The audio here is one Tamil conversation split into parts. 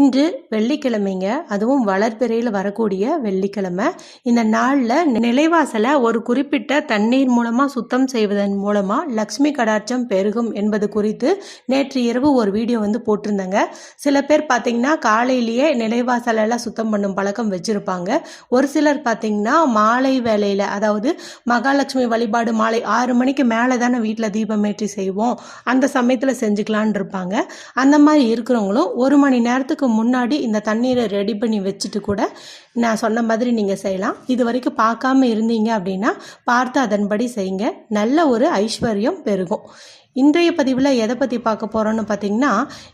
இன்று வெள்ளிக்கிழமைங்க. அதுவும் வளர்பிறையில் வரக்கூடிய வெள்ளிக்கிழமை. இந்த நாளில் நிலைவாசலை ஒரு குறிப்பிட்ட தண்ணீர் மூலமாக சுத்தம் செய்வதன் மூலமாக லக்ஷ்மி கடாட்சம் பெருகும் என்பது குறித்து நேற்று இரவு ஒரு வீடியோ வந்து போட்டிருந்தேங்க. சில பேர் பார்த்தீங்கன்னா காலையிலேயே நிலைவாசலெல்லாம் சுத்தம் பண்ணும் பழக்கம் வச்சுருப்பாங்க. ஒரு சிலர் பார்த்தீங்கன்னா மாலை வேலையில் அதாவது மகாலட்சுமி வழிபாடு மாலை ஆறு மணிக்கு மேலே தானே வீட்டில் தீபமேற்றி செய்வோம். அந்த சமயத்தில் செஞ்சுக்கலான் இருப்பாங்க அந்த மாதிரி இருக்கிறவங்களும் ஒரு மணி நேரத்துக்கு முன்னாடி இந்த தண்ணீரை ரெடி பண்ணி வச்சுட்டு கூட நான் சொன்ன மாதிரி நீங்கள் செய்யலாம். இது வரைக்கும் பார்க்காம இருந்தீங்க அப்படின்னா பார்த்து அதன்படி செய்யுங்க. நல்ல ஒரு ஐஸ்வர்யம் பெருகும். இன்றைய பதிவில் எதை பற்றி பார்க்க போகிறோன்னு பார்த்தீங்கன்னா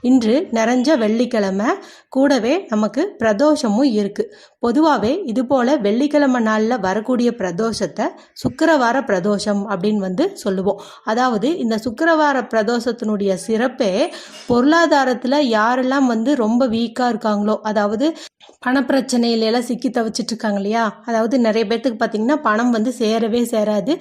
இன்று நிறைஞ்ச வெள்ளிக்கிழமை கூடவே நமக்கு பிரதோஷமும் இருக்குது பொதுவாகவே இது போல் வெள்ளிக்கிழமை நாளில் வரக்கூடிய பிரதோஷத்தை சுக்கரவார பிரதோஷம் அப்படின்னு வந்து சொல்லுவோம். அதாவது இந்த சுக்கரவார பிரதோஷத்தினுடைய சிறப்பே பொருளாதாரத்தில் யாரெல்லாம் வந்து ரொம்ப வீக்காக இருக்காங்களோ அதாவது பணப்பிரச்சனையிலெல்லாம் சிக்கி தவிச்சிட்டு இருக்காங்க இல்லையா? அதாவது நிறைய பேர்த்துக்கு பார்த்தீங்கன்னா பணம் வந்து சேரவே சேராது.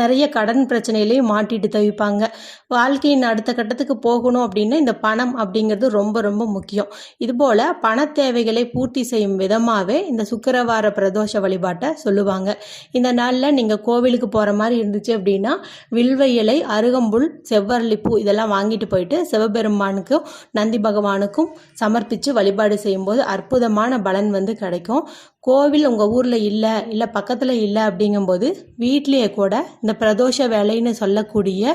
நிறைய கடன் பிரச்சனையிலையும் மாட்டிட்டு தவிப்பாங்க. வாழ்க்கையின் அடுத்த கட்டத்துக்கு போகணும் அப்படின்னா இந்த பணம் அப்படிங்கிறது ரொம்ப ரொம்ப முக்கியம். இதுபோல் பண தேவைகளை பூர்த்தி செய்யும் விதமாகவே இந்த சுக்கரவார பிரதோஷ வழிபாட்டை சொல்லுவாங்க. இந்த நாளில் நீங்கள் கோவிலுக்கு போகிற மாதிரி இருந்துச்சு அப்படின்னா வில்வ இலை அருகம்புல் செவ்வரளிப்பூ இதெல்லாம் வாங்கிட்டு போயிட்டு சிவபெருமானுக்கும் நந்தி பகவானுக்கும் சமர்ப்பித்து வழிபாடு செய்யும்போது அற்புதமான பலன் வந்து கிடைக்கும். கோவில் உங்கள் ஊரில் இல்லை இல்லை பக்கத்தில் இல்லை அப்படிங்கும்போது வீட்லேயே கூட இந்த பிரதோஷ வேலைன்னு சொல்லக்கூடிய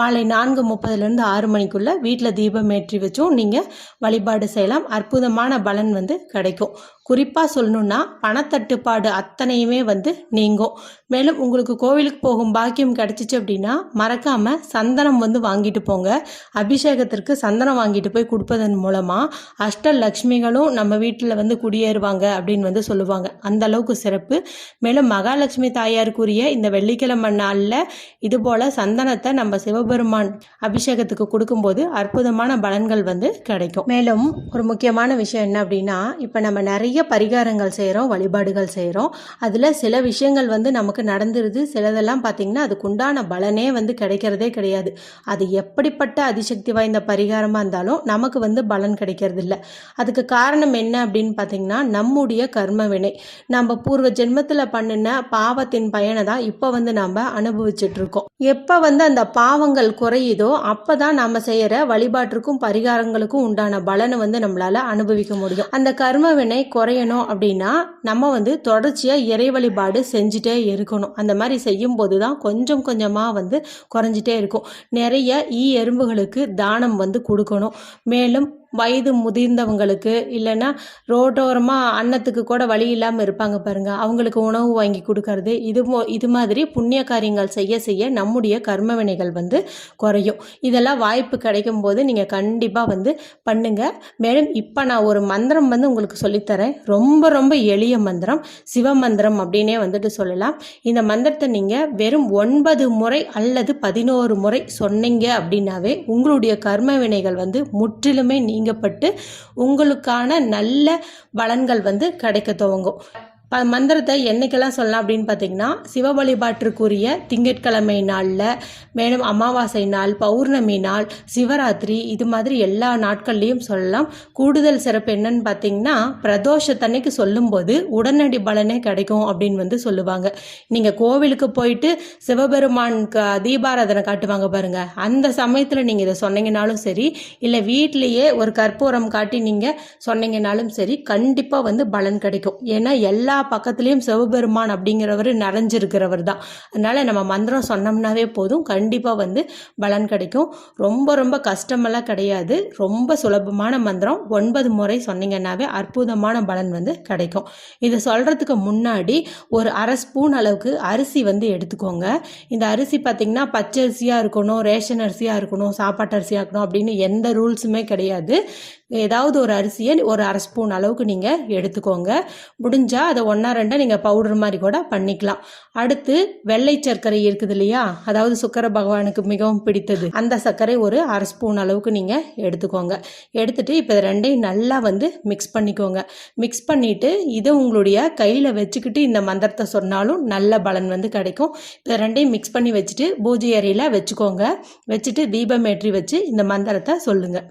மாலை நான்கு முப்பதுலேருந்து ஆறு மணிக்குள்ளே வீட்டில் தீபம் ஏற்றி வச்சும் நீங்கள் வழிபாடு செய்யலாம். அற்புதமான பலன் வந்து கிடைக்கும். குறிப்பாக சொல்லணுன்னா பணத்தட்டுப்பாடு அத்தனையுமே வந்து நீங்கும். மேலும் உங்களுக்கு கோவிலுக்கு போகும் பாக்கியம் கிடைச்சிச்சு அப்படின்னா மறக்காமல் சந்தனம் வந்து வாங்கிட்டு போங்க. அபிஷேகத்திற்கு சந்தனம் வாங்கிட்டு போய் கொடுப்பதன் மூலமாக அஷ்டலக்ஷ்மிகளும் நம்ம வீட்டில் வந்து குடியேறுவாங்க அப்படின்னு வந்து சொல்லுவாங்க. அந்த அளவுக்கு சிறப்பு. மேலும் மகாலட்சுமி தாயாருக்குரிய இந்த வெள்ளிக்கிழமை நாளில் இது போல் சந்தனத்தை நம்ம சிவபெருமான் அபிஷேகத்துக்கு கொடுக்கும்போது அற்புதமான பலன்கள் வந்து கிடைக்கும். மேலும் ஒரு முக்கியமான விஷயம் என்ன அப்படின்னா இப்போ நம்ம நிறைய பரிகாரங்கள் செய்கிறோம் வழிபாடுகள் செய்கிறோம் அதில் சில விஷயங்கள் வந்து நமக்கு நடந்துருது. சிலதெல்லாம் பார்த்திங்கன்னா அதுக்கு உண்டான பலனே வந்து கிடைக்கிறதே கிடையாது. அது எப்படிப்பட்ட அதிசக்தி வாய்ந்த பரிகாரமாக இருந்தாலும் நமக்கு வந்து பலன் கிடைக்கிறது இல்லை அதுக்கு காரணம் என்ன அப்படின்னு பார்த்தீங்கன்னா நம்முடைய கர்ம வினை. நம்ம பூர்வ ஜென்மத்தில் பண்ணின பாவத்தின் பயனை தான் இப்போ வந்து நம்ம அனுபவிச்சிட்டுருக்கோம் எப்போ வந்து அந்த பாவங்கள் குறையுதோ அப்போ தான் நம்ம செய்கிற வழிபாட்டிற்கும் பரிகாரங்களுக்கும் உண்டான பலனை வந்து நம்மளால் அனுபவிக்க முடியும். அந்த கர்ம வினை குறையணும் அப்படின்னா நம்ம வந்து தொடர்ச்சியாக இறை வழிபாடு செஞ்சுட்டே இருக்கணும். அந்த மாதிரி செய்யும்போது தான் கொஞ்சம் கொஞ்சமாக வந்து குறைஞ்சிட்டே இருக்கும். நிறைய ஈ எறும்புகளுக்கு தானம் வந்து கொடுக்கணும். மேலும் வயது முதிர்ந்தவங்களுக்கு இல்லைன்னா ரோட்டோரமாக அன்னத்துக்கு கூட வழி இல்லாமல் இருப்பாங்க பாருங்கள் அவங்களுக்கு உணவு வாங்கி கொடுக்கறது இது மோ இது மாதிரி புண்ணிய காரியங்கள் செய்ய செய்ய நம்முடைய கர்ம வினைகள் வந்து குறையும். இதெல்லாம் வாய்ப்பு கிடைக்கும் போது நீங்கள் கண்டிப்பாக வந்து பண்ணுங்கள் மேலும் இப்போ நான் ஒரு மந்திரம் வந்து உங்களுக்கு சொல்லித்தரேன். ரொம்ப ரொம்ப எளிய மந்திரம். சிவ மந்திரம் அப்படின்னே வந்துட்டு சொல்லலாம். இந்த மந்திரத்தை நீங்கள் வெறும் ஒன்பது முறை அல்லது பதினோரு முறை சொன்னீங்க அப்படின்னாவே உங்களுடைய கர்ம வினைகள் வந்து முற்றிலுமே நீங்கப்பட்டு உங்களுக்கான நல்ல பலன்கள் வந்து கிடைக்க துவங்கும். மந்திரத்தை என்னைக்கெல்லாம் சொல்லலாம் அப்படின்னு பார்த்தீங்கன்னா சிவ வழிபாட்டிற்குரிய திங்கட்கிழமை நாளில் மேலும் அமாவாசை நாள் பௌர்ணமி நாள் சிவராத்திரி இது மாதிரி எல்லா நாட்கள்லையும் சொல்லலாம். கூடுதல் சிறப்பு என்னன்னு பார்த்தீங்கன்னா பிரதோஷத்தன்னைக்கு சொல்லும்போது உடனடி பலனே கிடைக்கும் அப்படின்னு வந்து சொல்லுவாங்க. நீங்கள் கோவிலுக்கு போயிட்டு சிவபெருமானுக்கு தீபாராதனை காட்டுவாங்க பாருங்க. அந்த சமயத்தில் நீங்கள் இதை சொன்னீங்கனாலும் சரி இல்லை வீட்லேயே ஒரு கற்பூரம் காட்டி நீங்கள் சொன்னீங்கனாலும் சரி கண்டிப்பாக வந்து பலன் கிடைக்கும். ஏன்னா எல்லா பக்கத்துலேயும் சிவபெருமான் அப்படிங்கிறவர் நிறைஞ்சிருக்கிறவர் தான். அதனால் நம்ம மந்திரம் சொன்னோம்னாவே போதும். கண்டிப்பாக வந்து பலன் கிடைக்கும். ரொம்ப ரொம்ப கஷ்டமெல்லாம் கிடையாது. ரொம்ப சுலபமான மந்திரம். ஒன்பது முறை சொன்னீங்கன்னாவே அற்புதமான பலன் வந்து கிடைக்கும். இதை சொல்கிறதுக்கு முன்னாடி ஒரு அரை ஸ்பூன் அளவுக்கு அரிசி வந்து எடுத்துக்கோங்க. இந்த அரிசி பார்த்திங்கன்னா பச்சை அரிசியாக இருக்கணும் ரேஷன் அரிசியாக இருக்கணும் சாப்பாட்டு அரிசியாக இருக்கணும் அப்படின்னு எந்த ரூல்ஸுமே கிடையாது. ஏதாவது ஒரு அரிசியை ஒரு அரை ஸ்பூன் அளவுக்கு நீங்கள் எடுத்துக்கோங்க. முடிஞ்சால் அதை ஒன்றா ரெண்டாக நீங்கள் பவுடர் மாதிரி கூட பண்ணிக்கலாம். அடுத்து வெள்ளை சர்க்கரை இருக்குது இல்லையா? அதாவது சுக்கர பகவானுக்கு மிகவும் பிடித்தது. அந்த சர்க்கரை ஒரு அரை ஸ்பூன் அளவுக்கு நீங்கள் எடுத்துக்கோங்க. எடுத்துகிட்டு இப்போ ரெண்டையும் நல்லா வந்து மிக்ஸ் பண்ணிக்கோங்க. மிக்ஸ் பண்ணிவிட்டு இதை உங்களுடைய கையில் வச்சுக்கிட்டு இந்த மந்திரத்தை சொன்னாலும் நல்ல பலன் வந்து கிடைக்கும். இப்போ ரெண்டையும் மிக்ஸ் பண்ணி வச்சுட்டு பூஜை அறையில் வச்சுக்கோங்க. வச்சுட்டு தீபம் ஏற்றி வச்சு இந்த மந்திரத்தை சொல்லுங்கள்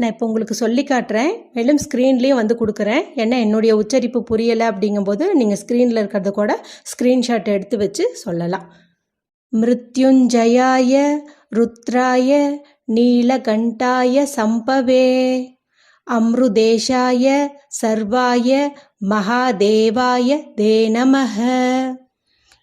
நான் இப்போ உங்களுக்கு சொல்லி காட்டுறேன் மேலும் ஸ்க்ரீன்லேயும் வந்து கொடுக்குறேன். ஏன்னா என்னுடைய உச்சரிப்பு புரியலை அப்படிங்கும்போது நீங்கள் ஸ்க்ரீனில் இருக்கிறத கூட ஸ்க்ரீன்ஷாட் எடுத்து வச்சு சொல்லலாம். மிருத்யுஞ்சயாய ருத்ராய நீலகண்டாய சம்பவே அம்ருதேஷாய சர்வாய மகாதேவாய தே நமஹ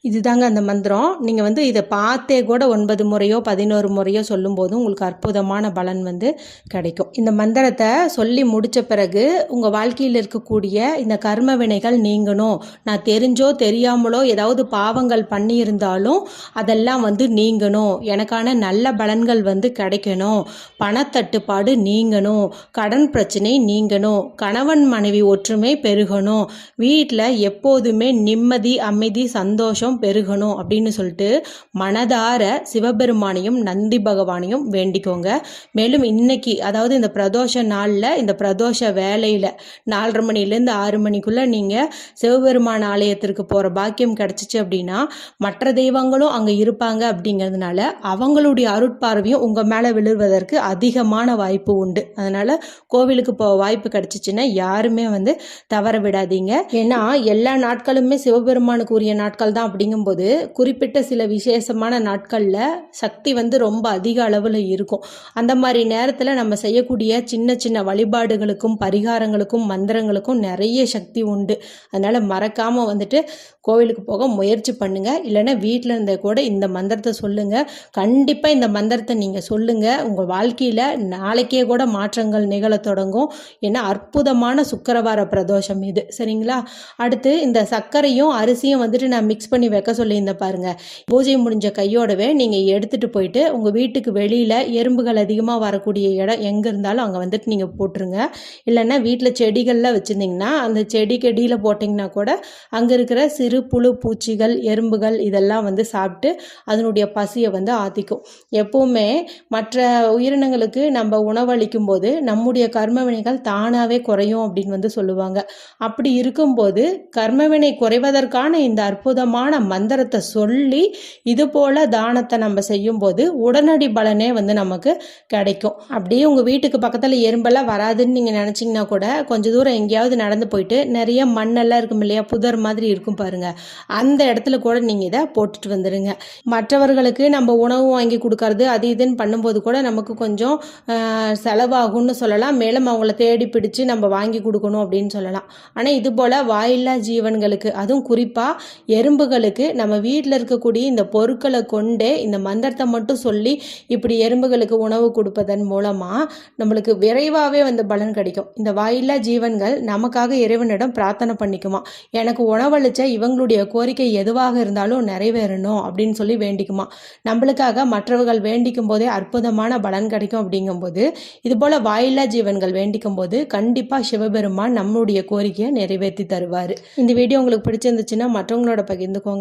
இதுதாங்க அந்த மந்திரம். நீங்கள் வந்து இதை பார்த்தே கூட ஒன்பது முறையோ பதினோரு முறையோ சொல்லும்போது உங்களுக்கு அற்புதமான பலன் வந்து கிடைக்கும். இந்த மந்திரத்தை சொல்லி முடித்த பிறகு உங்கள் வாழ்க்கையில் இருக்கக்கூடிய இந்த கர்ம வினைகள் நீங்கணும். நான் தெரிஞ்சோ தெரியாமலோ ஏதாவது பாவங்கள் பண்ணியிருந்தாலும் அதெல்லாம் வந்து நீங்கணும். எனக்கான நல்ல பலன்கள் வந்து கிடைக்கணும். பணத்தட்டுப்பாடு நீங்கணும். கடன் பிரச்சனை நீங்கணும். கணவன் மனைவி ஒற்றுமை பெருகணும். வீட்டில் எப்போதுமே நிம்மதி அமைதி சந்தோஷம் பெருகணும் அப்படின்னு சொல்லிட்டு மனதார சிவபெருமானையும் நந்தி பகவானையும் வேண்டிக்கோங்க. மேலும் இன்னைக்கு அதாவது இந்த பிரதோஷ நாளில் இந்த பிரதோஷ வேலையில் நாலரை மணிலேருந்து ஆறு மணிக்குள்ளே நீங்கள் சிவபெருமான் ஆலயத்திற்கு போகிற பாக்கியம் கிடச்சிச்சு அப்படின்னா மற்ற தெய்வங்களும் அங்கே இருப்பாங்க அப்படிங்கிறதுனால அவங்களுடைய அருட்பார்வையும் உங்கள் மேலே விழுவதற்கு அதிகமான வாய்ப்பு உண்டு. அதனால் கோவிலுக்கு போக வாய்ப்பு கிடச்சிச்சின்னா யாருமே வந்து தவற விடாதீங்க. ஏன்னா எல்லா நாட்களுமே சிவபெருமானுக்கு உரிய நாட்கள் தான் அப்படிங்கும்போது குறிப்பிட்ட சில விசேஷமான நாட்களில் சக்தி வந்து ரொம்ப அதிக அளவில் இருக்கும். அந்த மாதிரி நேரத்தில் நம்ம செய்யக்கூடிய சின்ன சின்ன வழிபாடுகளுக்கும் பரிகாரங்களுக்கும் மந்திரங்களுக்கும் நிறைய சக்தி உண்டு. அதனால் மறக்காமல் வந்துட்டு கோவிலுக்கு போக முயற்சி பண்ணுங்கள் இல்லைன்னா வீட்டில் இருந்தே கூட இந்த மந்திரத்தை சொல்லுங்கள் கண்டிப்பாக இந்த மந்திரத்தை நீங்கள் சொல்லுங்கள் உங்கள் வாழ்க்கையில் நாளைக்கே கூட மாற்றங்கள் நிகழ தொடங்கும். ஏன்னா அற்புதமான சுக்கரவார பிரதோஷம் இது. சரிங்களா? அடுத்து இந்த சர்க்கரையும் அரிசியும் வந்துட்டு நான் மிக்ஸ் பண்ணி வைக்க சொல்லியிருந்தேன் பாருங்கள் பூஜை முடிஞ்ச கையோடவே நீங்கள் எடுத்துகிட்டு போயிட்டு உங்கள் வீட்டுக்கு வெளியில் எறும்புகள் அதிகமாக வரக்கூடிய இடம் எங்கே இருந்தாலும் அங்கே வந்துட்டு நீங்கள் போட்டுருங்க. இல்லைன்னா வீட்டில் செடிகள்லாம் வச்சுருந்தீங்கன்னா அந்த செடி கெடியில் போட்டிங்கன்னா கூட அங்கே இருக்கிற சிறு புழு பூச்சிகள் எறும்புகள் இதெல்லாம் வந்து சாப்பிட்டு அதனுடைய பசியை வந்து ஆத்திக்கும். எப்போவுமே மற்ற உயிரினங்களுக்கு நம்ம உணவளிக்கும் போது நம்முடைய கர்மவினைகள் தானாகவே குறையும் அப்படின்னு வந்து சொல்லுவாங்க. அப்படி இருக்கும்போது கர்மவினை குறைவதற்கான இந்த அற்புதமான மந்திரத்தை சொல்லி இது போல தானத்தை நம்ம செய்யும்போது உடனடி பலனே வந்து நமக்கு கிடைக்கும். அப்படியே உங்கள் வீட்டுக்கு பக்கத்தில் எறும்பெல்லாம் வராதுன்னு நீங்கள் நினச்சிங்கன்னா கூட கொஞ்சம் தூரம் எங்கேயாவது நடந்து போயிட்டு நிறைய மண்ணெல்லாம் இருக்கும் இல்லையா புதர் மாதிரி இருக்கும் பாருங்க. அந்த இடத்துல கூட நீங்கள் இதை போட்டுட்டு வந்துடுங்க மற்றவர்களுக்கு நம்ம உணவு வாங்கி கொடுக்கறது அது இதுன்னு பண்ணும்போது கூட நமக்கு கொஞ்சம் செலவாகும்னு சொல்லலாம். மேலும் அவங்கள தேடி பிடிச்சு நம்ம வாங்கி கொடுக்கணும் அப்படின்னு சொல்லலாம். ஆனால் இது போல் வாயில்லா ஜீவன்களுக்கு அதுவும் குறிப்பாக எறும்புகளுக்கு நம்ம வீட்டில் இருக்கக்கூடிய இந்த பொருட்களை கொண்டே இந்த மந்திரத்தை மட்டும் சொல்லி இப்படி எறும்புகளுக்கு உணவு கொடுப்பதன் மூலமாக நம்மளுக்கு விரைவாகவே வந்து பலன் கிடைக்கும். இந்த வாயில்லா ஜீவன்கள் நமக்காக இறைவனிடம் பிரார்த்தனை பண்ணிக்குமா? எனக்கு உணவளிச்ச இவங்களுடைய கோரிக்கை எதுவாக இருந்தாலும் நிறைவேறணும் அப்படின்னு சொல்லி வேண்டிக்குமா? நம்மளுக்காக மற்றவர்கள் வேண்டிக்கும் போதே அற்புதமான பலன் கிடைக்கும் அப்படிங்கும்போது இது போல வாயில்லா ஜீவன்கள் வேண்டிக்கும் போது கண்டிப்பாக சிவபெருமான் நம்மளுடைய கோரிக்கையை நிறைவேற்றி தருவார். இந்த வீடியோ உங்களுக்கு பிடிச்சிருந்துச்சுன்னா மற்றவங்களோட பகிர்ந்துக்கோங்க.